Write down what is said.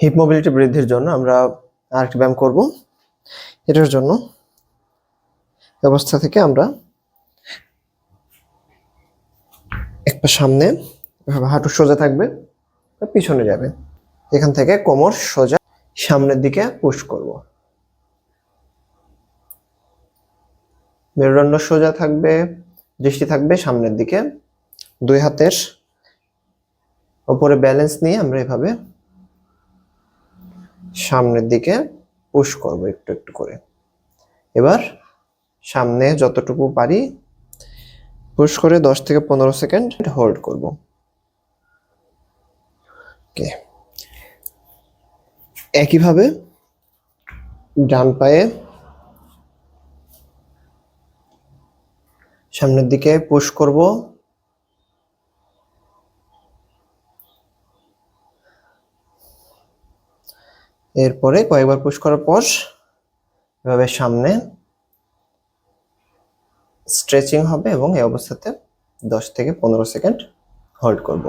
Heap mobility বৃদ্ধির জন্য আমরা আরেকটি ব্যায়াম করব। এটার জন্য এই অবস্থা থেকে আমরা এক পা সামনে হাঁটু সোজা থাকবে পিছনে যাবে। এখান থেকে কোমর সোজা সামনের দিকে পুশ করব। মেরুদণ্ড সোজা থাকবে, দৃষ্টি থাকবে সামনের দিকে। দুই হাতের ওপরে ব্যালেন্স নিয়ে আমরা এভাবে সামনের দিকে পুশ করব একটু একটু করে। এবার সামনে যতটুকু পারি পুশ করে দশ থেকে পনেরো সেকেন্ড হোল্ড করব। ওকে। একইভাবে ডান পায়ে সামনের দিকে পুশ করব। এরপরে কয়েকবার পুশ করার পর এভাবে সামনে স্ট্রেচিং হবে এবং এই অবস্থাতে দশ থেকে পনেরো সেকেন্ড হোল্ড করব।